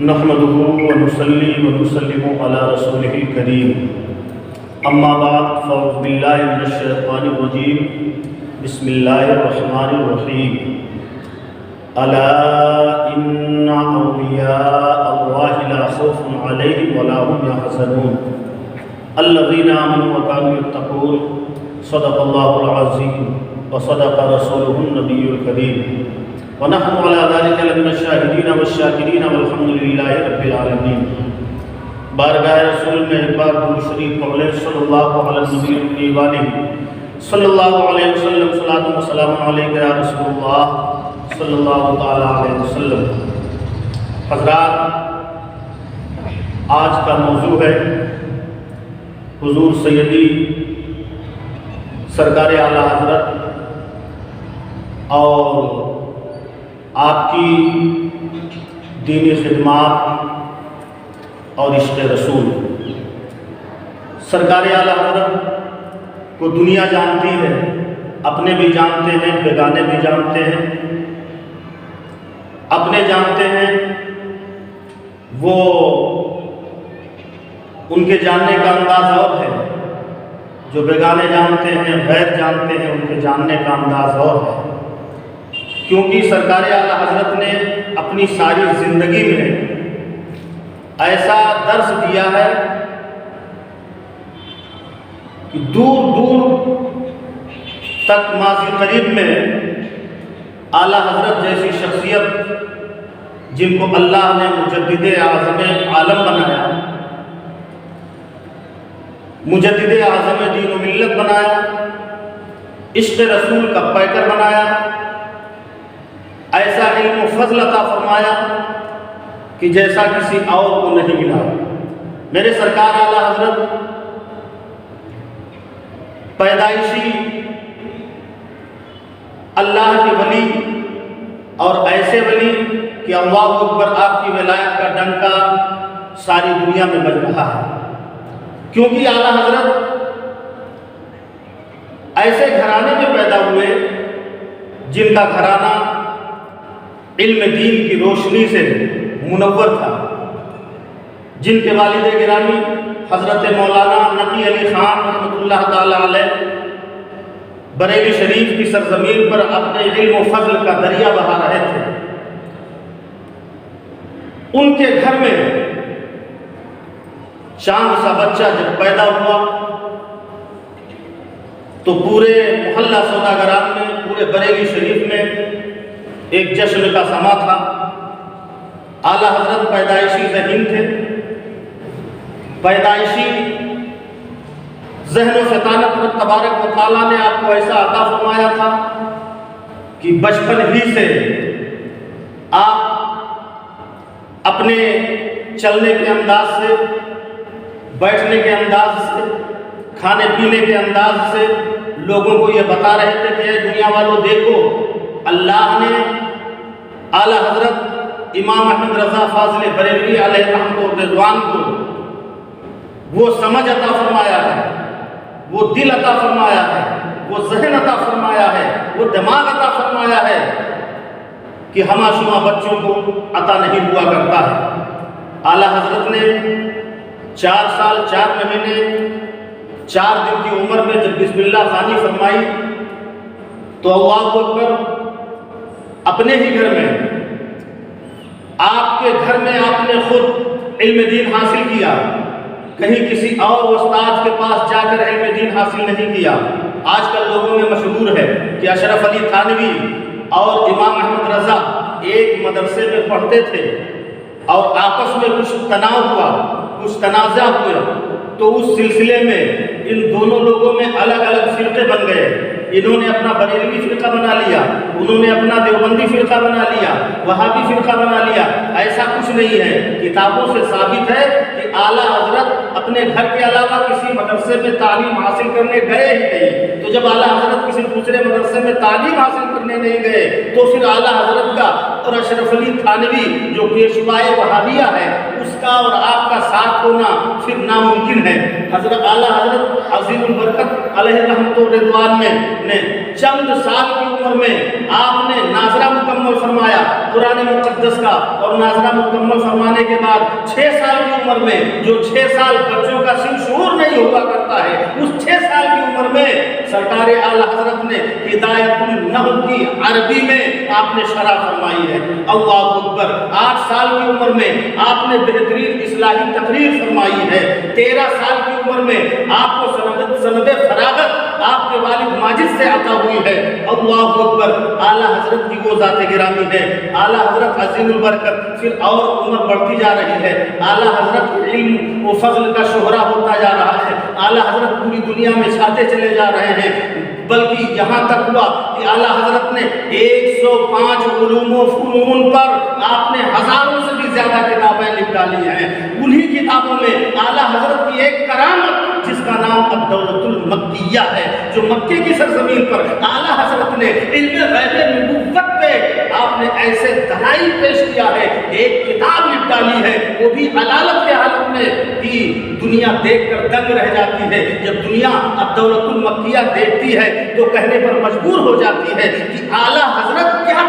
नहमदहू वनसली वनसलिम अला रसूलिल करीम अम्मा बाद फ़ौज़बिल्लाशैतानरजीम बिस्मिल्लाहिर्रहमानिर्रहीम अला इन्ना औलिया अल्लाहि ला खौफुन अलैहिम वला हुम यहज़नून अल्लज़ीना आमनू व सदक़ रसूलुहुन नबियुल करीम वनहनु अला ज़ालिका लमिन शाहिदीन वशाकिरीन वल्हम्दुलिल्लाहि रब्बिल आलमीन बारगाह रसूल में एक बार दुरूद शरीफ सल्लल्लाहु अलैहि वसल्लम सल्लल्लाहु अलैहि वसल्लम सलातु व सलाम अलैका या रसूलुल्लाह सल्लल्लाहु ताला अलैहि वसल्लम हजरात आज का मौजू है हुजूर सैयदी सरकार आला हज़रत और आपकी दीनी खिदमत और इश्क रसूल। सरकार आला हज़रत को दुनिया जानती है, अपने भी जानते हैं, बेगाने भी जानते हैं। अपने जानते हैं, वो उनके जानने का अंदाज और है। जो बेगाने जानते हैं, गैर जानते हैं, उनके जानने का अंदाज और है। क्योंकि सरकार आला हज़रत ने अपनी सारी ज़िंदगी में ऐसा दर्श दिया है कि दूर दूर तक, माजी करीब में आला हज़रत जैसी शख्सियत जिनको अल्लाह ने मुजद आज़म आलम बनाया मुजद आज़म दीन मिल्लत बनाया इश्क रसूल का पैकर बनाया इल्म फजल अता फरमाया कि जैसा किसी और को नहीं मिला। मेरे सरकार आला हज़रत, पैदाइशी अल्लाह के वली और ऐसे वली कि अल्लाह अकबर आपकी विलायत का डंका सारी दुनिया में बज रहा है। क्योंकि आला हज़रत, ऐसे घराने में पैदा हुए जिनका घराना इल्म दीन की रोशनी से मुनवर था। जिनके वालिद गिरामी हज़रत मौलाना नकी अली ख़ान अलैह बरेली शरीफ की सरजमीन पर अपने इल्म फजल का दरिया बहा रहे थे। उनके घर में चाँद सा बच्चा जब पैदा हुआ तो पूरे मोहल्ला सौदागरान में, पूरे बरेली शरीफ में एक जश्न का समा था। आला हज़रत पैदाइशी जहीन थे। पैदाइशी जहन फतानत पर तबारक वाली ने आपको ऐसा अता फरमाया था कि बचपन ही से आप अपने चलने के अंदाज से, बैठने के अंदाज से, खाने पीने के अंदाज से लोगों को ये बता रहे थे कि दुनिया वालों, देखो अल्लाह ने आला हज़रत इमाम अहमद रज़ा फाजिल बरेलवी रहमान को वो समझ अता फरमाया है, वो दिल अता फरमाया है, वो जहन अता फरमाया है, वो दिमाग अता फरमाया है कि हमा शुमा बच्चों को अता नहीं हुआ करता है। आला हज़रत ने चार साल, चार महीने, चार दिन की उम्र में जब बिस्मिल्लाह खानी फरमाई तो अल्लाह अकबर अपने ही घर में, आपके घर में आपने खुद इल्म दीन हासिल किया। कहीं किसी और उस्ताद के पास जाकर इल्म दीन हासिल नहीं किया। आजकल लोगों में मशहूर है कि अशरफ अली थानवी और इमाम अहमद रज़ा एक मदरसे में पढ़ते थे और आपस में कुछ तनाव हुआ, कुछ तनाज़ा हुआ। तो उस सिलसिले में इन दोनों लोगों में अलग अलग फ़िरके बन गए। इन्होंने अपना बरेलवी फ़िरका बना लिया, उन्होंने अपना देवबंदी फ़िरका बना लिया, वहाबी फ़िरका बना लिया। ऐसा कुछ नहीं है। किताबों से साबित है कि आला हज़रत अपने घर के अलावा किसी मदरसे में तालीम हासिल करने गए ही नहीं। तो जब आला हज़रत किसी दूसरे मदरसे में तालीम हासिल करने नहीं गए तो फिर आला हज़रत का और अशरफ अली थानवी, जो पेशवाए वहाबिया है, उसका और आपका साथ होना फिर नामुमकिन है। हज़रत आला हज़रत अजीमुल बरकत अलैहि रहमत व रिदवान में, ने चंद साल की उम्र में आपने नाजरा मुकम्मल फरमाया कुरान मुकद्दस का। और नाजरा मुकम्मल फरमाने के बाद छः साल की उम्र में, जो छः साल बच्चों का सिर शूर नहीं हुआ करता है, उस छः साल की उम्र में सरकार आला हज़रत ने हिदायतुल की अरबी में आपने शराह फरमाई है। अल्लाह अकबर, आठ साल की उम्र में आपने बेहतरीन इस्लाही तकरीर फरमाई है। तेरह साल की उम्र में आपको सनद फरागत आपके वालिद माजिद से आता हुई है। अल्लाह अकबर। आला हज़रत की वो ज़ात गिरामी है। आला हज़रत अजीमुल बरकत। फिर और उम्र बढ़ती जा रही है। आला हज़रत इल्म व फजल का शोहरा होता जा रहा है। आला हज़रत पूरी दुनिया में छाते चले जा रहे हैं। बल्कि यहाँ तक हुआ कि आला हज़रत ने 105 उलूम व फनून पर आपने हज़ारों से ज़्यादा किताबें लिख डाली हैं। उन्हीं किताबों में आला हज़रत की एक करामत, जिसका नाम अब्दौलतुल मक्किया है, जो मक्के की सरजमीन पर आला हज़रत ने पे आपने ऐसे दलाइल पेश किया है, एक किताब लिख डाली है, वो भी अदालत के हालत में कि दुनिया देखकर दंग रह जाती है। जब दुनिया अब्दौलतुल मक्किया देखती है तो कहने पर मजबूर हो जाती है कि आला हज़रत क्या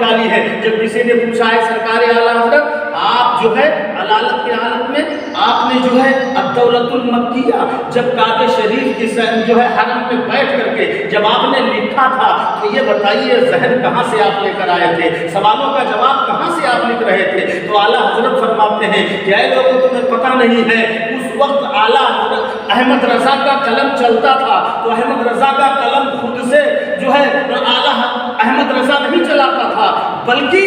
डाली है। जब किसी ने पूछा है, सरकार आला हज़रत, आप जो है, अदालत के हालत में आपने जो है अब्दौलतुल मक्किया, जब काबे शरीफ की जो है, हरम में बैठ करके जब आपने लिखा था तो ये बताइए जहन कहाँ से आप लेकर आए थे? सवालों का जवाब कहाँ से आप लिख रहे थे? तो आला हज़रत फरमाते हैं, क्या लोगों, तुम्हें पता नहीं है, उस वक्त आला हज़रत अहमद रजा का कलम चलता था तो अहमद रजा का कलम खुद से जो है आला अहमद रजा नहीं चलाता था, बल्कि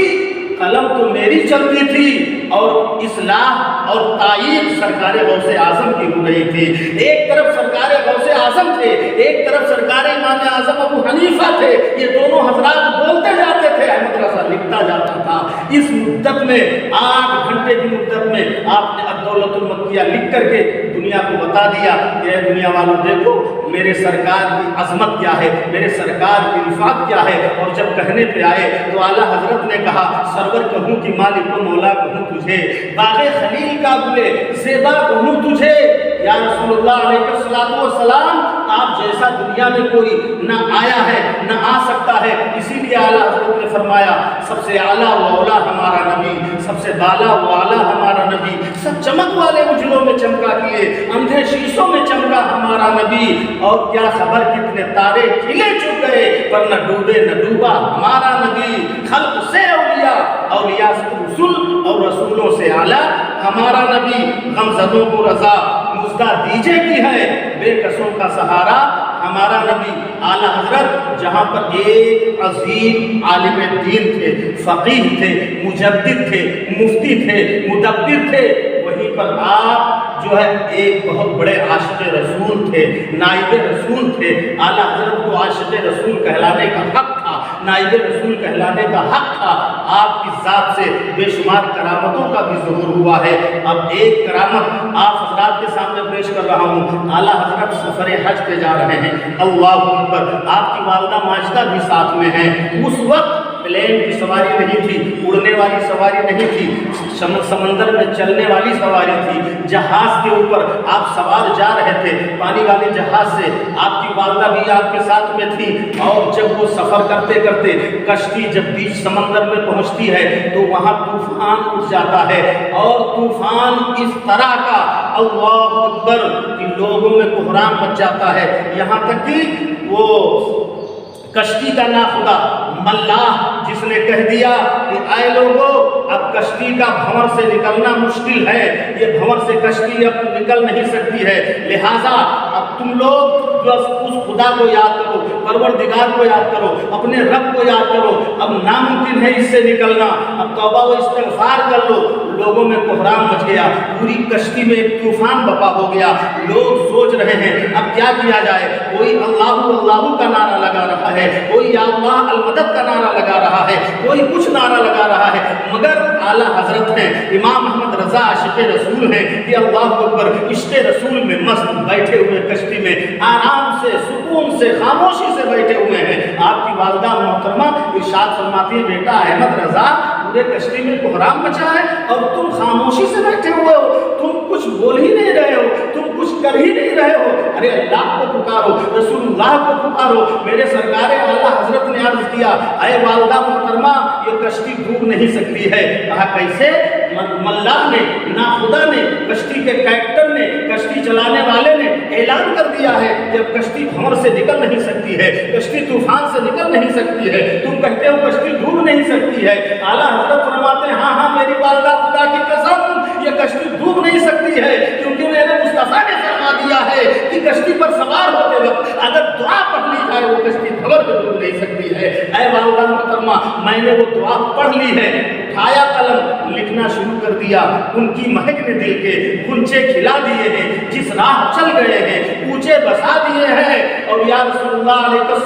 कलम तो मेरी चलती थी और इसलाह और तायीद सरकार गौसे आज़म की हो रही थी। एक तरफ़ सरकार गौसे आज़म थे, एक तरफ़ सरकार इमाम आज़म अबू हनीफा थे। ये दोनों हजरात बोलते जाते थे अहमद रजा लिखता जाता था इस मुद्दत में, आठ घंटे की मुद्दत में आपने अब्दौलतुल मक्किया लिख करके दुनिया को बता दिया कि दुनिया वालों, देखो, मेरे सरकार की अजमत क्या है, मेरे सरकार की रिफात क्या है? और जब कहने पे आए तो आला हज़रत ने कहा, सरवर कहूँ कि मालिक मौला कहूँ तुझे बाग खलील का बुले जेबा कहूँ सलाम आप जैसा दुनिया में कोई न आया है, न आ सकता है, इसीलिए आला हज़रत ने फरमाया, सबसे आला व औला हमारा नबी, सबसे बाला व आला हमारा नबी, सब चमक वाले उजलों में चमका किए, अंधे शीशों में चमका हमारा नबी, और क्या खबर कितने तारे खिले चुक गए, पर न डूबे, न डूबा हमारा नबी, खल्क से औलिया औलिया से रसूल, और रसूलों से आला हमारा नबी गमजदों को रजा। मुस्दा दीजे की है। बेकसों का सहारा, हमारा नबी आला हज़रत, जहाँ पर एक अजीम आलिम दीन थे, फ़कीह थे, मुजद्दिद थे, मुफ्ती थे, मुदब्बिर थे, वहीं पर आप जो है एक बहुत बड़े आशिक रसूल थे नाइब रसूल थे। आला हज़रत को आशिक रसूल कहलाने का हक था। नाइब रसूल कहलाने का हक था, आपकी ज़ात से बेशुमार करामतों का भी जहूर हुआ है। अब एक करामत आप हजरात के सामने पेश कर रहा हूँ। आला हज़रत सफ़र हज पे जा रहे हैं। अल्लाह पर आपकी वालदा माजदा भी साथ में है। उस वक्त प्लेन की सवारी नहीं थी, उड़ने वाली सवारी नहीं थी। समंदर में चलने वाली सवारी थी। जहाज़ के ऊपर आप सवार जा रहे थे। पानी वाले जहाज़ से आपकी वालदा भी आपके साथ में थी। और जब वो सफ़र करते करते कश्ती जब बीच समंदर में पहुँचती है तो वहाँ तूफ़ान उठ जाता है। और तूफ़ान इस तरह का अल्लाह अकबर कि लोगों में कोहराम मच जाता है। यहाँ तक कि वो कश्ती का ना खुदा मल्लाह जिसने कह दिया कि आए लोगों, अब कश्ती का भंवर से निकलना मुश्किल है। ये भंवर से कश्ती अब निकल नहीं सकती है। लिहाजा, अब तुम लोग बस उस खुदा को याद करो, परवरदिगार को याद करो, अपने रब को याद करो। अब नामुमकिन है इससे निकलना। अब तोबा व इस्तगफार कर लो। लोगों में कोहराम मच गया, पूरी कश्ती में एक तूफ़ान बपा हो गया। लोग सोच रहे हैं, अब क्या किया जाए? कोई अल्लाह अल्लाह का नारा लगा रहा है, कोई अल्लाह अलमदद का नारा लगा रहा है, कोई कुछ नारा लगा रहा है। मगर आला हज़रत हैं, इमाम अहमद रजा आशिक रसूल हैं कि अल्लाह के ऊपर इश्क रसूल में मस्त बैठे हुए कश्ती में आराम से, सुकून से, खामोशी से बैठे हुए हैं। आपकी वालदा मोहतरमा इरशाद फरमाती है, बेटा अहमद रजा पूरे कश्ती में कोहराम मचा है और तुम खामोशी से बैठे हुए हो। तुम कुछ बोल ही नहीं रहे हो। तुम कुछ कर ही नहीं रहे हो। अरे अल्लाह को पुकारो, रसूलुल्लाह को पुकारो। मेरे सरकार आला हज़रत ने अर्ज़ किया, अरे वालदा मोहतरमा, ये कश्ती डूब नहीं सकती है। कहा, कैसे? मल्लाह ने, ना खुदा ने, कश्ती के कैप्टन ने, कश्ती चलाने वाले ने ऐलान कर दिया है कि अब कश्ती भंवर से निकल नहीं सकती है, कश्ती तूफ़ान से निकल नहीं सकती है। तुम कहते हो कश्ती डूब नहीं सकती है। आला हज़रत फरमाते हैं हाँ हाँ मेरी वालदा खुदा की कसम, ये कश्ती डूब नहीं सकती है, क्योंकि मेरे मुस्तफ़ा ने दिया है कि कश्ती पर सवार होते वक्त अगर दुआ पढ़ ली जाए, वो कश्ती खबर में डूब नहीं सकती है। ऐ वालदा मोहतरमा, मैंने वो दुआ पढ़ ली है। उठाया कलम, लिखना शुरू कर दिया। उनकी महक ने दिल के गुंचे खिला दिए हैं। जिस राह चल गए हैं, ऊँचे बसा दिए हैं। और या अलैहि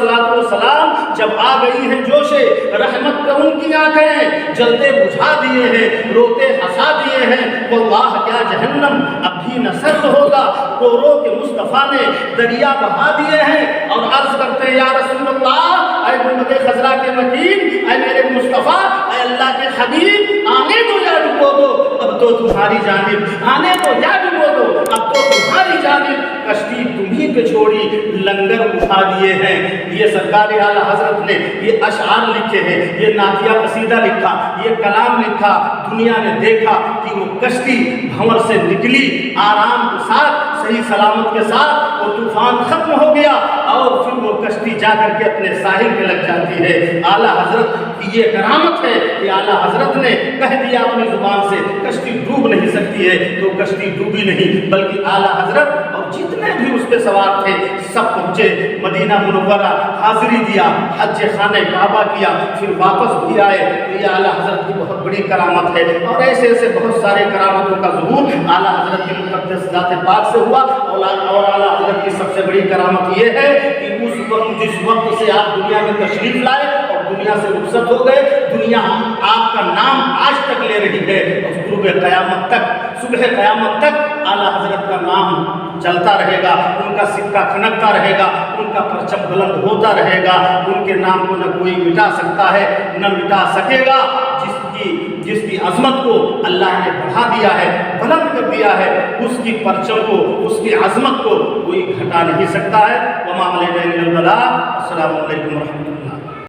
सलाम जब आ गई है जोशे, रहमत का उनकी आँखें जलते बुझा दिए हैं, रोते हंसा दिए हैं। वल्लाह, क्या जहन्नम अब भी न सर्द होगा? कोरो के मुस्तफ़ा ने दरिया बहा दिए हैं और अर्ज़ करते हैं, या रसूलुल्लाह, ऐ गुंबद खजरा के मकीन, ऐ मेरे मुस्तफ़ा, ऐ अल्लाह के हबीब आने दो या डुबो दो, अब तो तुम्हारी जानिब, आने दो या डुबो दो, अब तो तुम्हारी जानिब, कश्ती तुम्ही पे छोड़ी, लंगर उठा दिए हैं। ये सरकार आला हज़रत ने ये अशार लिखे हैं, ये नातिया कसीदा लिखा, ये कलाम लिखा, दुनिया ने देखा कि वो कश्ती भंवर से निकली, आराम के साथ सही सलामत के साथ वो तूफ़ान खत्म हो गया और फिर वो कश्ती जा करके अपने साहिल पे लग जाती है। आला हज़रत की ये करामत है कि आला हज़रत ने कह दिया अपनी ज़ुबान से, कश्ती डूब नहीं सकती है। तो कश्ती डूबी नहीं, बल्कि आला हज़रत जितने भी उस पर सवार थे, सब पहुँचे। मदीना मुनव्वरा, हाजिरी दिया हज खाने काबा किया, फिर वापस भी आए। तो ये आला हज़रत की बहुत बड़ी करामत है। और ऐसे ऐसे बहुत सारे करामतों का जहूर आला हज़रत की मुकद्दस जात पाक से हुआ। और आला हज़रत की सबसे बड़ी करामत ये है कि उस वक्त, जिस वक्त से आप दुनिया में तशरीफ़ लाए और दुनिया से रुखसत हो गए, दुनिया आपका नाम आज तक ले रही है। और सुबह क़यामत तक, सुबह क़यामत तक आला हज़रत का नाम चलता रहेगा, उनका सिक्का खनकता रहेगा, उनका परचम बुलंद होता रहेगा, उनके नाम को न कोई मिटा सकता है, न मिटा सकेगा। जिसकी जिसकी अजमत को अल्लाह ने बढ़ा दिया है, बुलंद कर दिया है, उसकी परचम को, उसकी अजमत को कोई घटा नहीं सकता है। वमा अलैना इल्लल अलैकुम वरहमतुल्लाह।